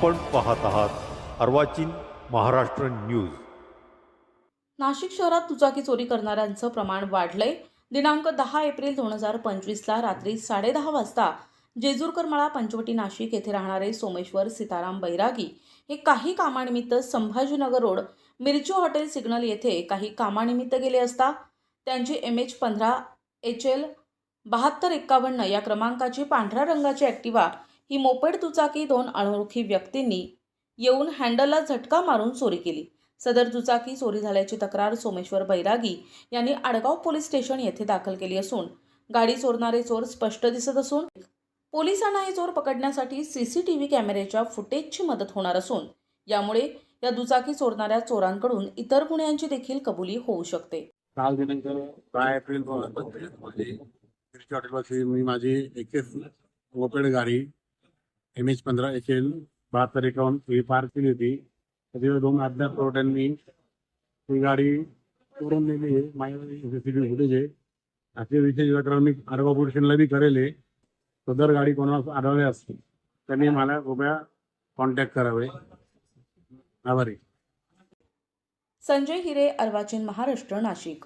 आपण पाहत आहात अर्वाचीन महाराष्ट्र न्यूज. नाशिक शहरात दुचाकी चोरी करणाऱ्यांचं प्रमाण वाढलंय. दिनांक दहा एप्रिल दोन हजार पंचवीसला रात्री साडेदहा वाजता जेजूरकरमळा पंचवटी नाशिक येथे राहणारे सोमेश्वर सीताराम बैरागी हे काही कामानिमित्त Sambhajinagar road Mirchi hotel signal येथे काही कामानिमित्त गेले असता त्यांची एम एच पंधरा एच एल बहात्तर एक्कावन्न या क्रमांकाची पांढऱ्या रंगाची ॲक्टिवा ही मोपेड दुचाकी दोन अनोळखी व्यक्तींनी येऊन हँडलला झटका मारून चोरी केली. सदर दुचाकी चोरी झाल्याची तक्रार सोमेश्वर बैरागी यांनी आडगाव पोलीस स्टेशन येथे दाखल केली असून गाडी चोरणारे चोर स्पष्ट दिसत असून पोलिसांना हे चोर पकडण्यासाठी सीसीटीव्ही कॅमेऱ्याच्या फुटेजची मदत होणार असून यामुळे या दुचाकी चोरणाऱ्या चोरांकडून इतर गुन्ह्यांची देखील कबुली होऊ शकते. काल दिनांक दहा एप्रिल दोन हजार पंचवीस हॉटेलपाशी मी माझी एकच मोपेड गाडी एम एच पंधरा एच एल बहात्तर एकावन्न ही पार केली होती त्याच्यावर दोन अज्ञात चोरट्यांनी ती गाडी चोरून नेली आहे माझ्याकडे सीसीटीव्ही फुटेज आहे असे विशेष प्रकरण मी आडगाव पोलिशनला बी करेल. आहे सदर गाडी कोणाला आढळल्यास त्यांनी मला कृपया कॉन्टॅक्ट करावे. आभारी. संजय हिरे अर्वाचीन महाराष्ट्र नाशिक.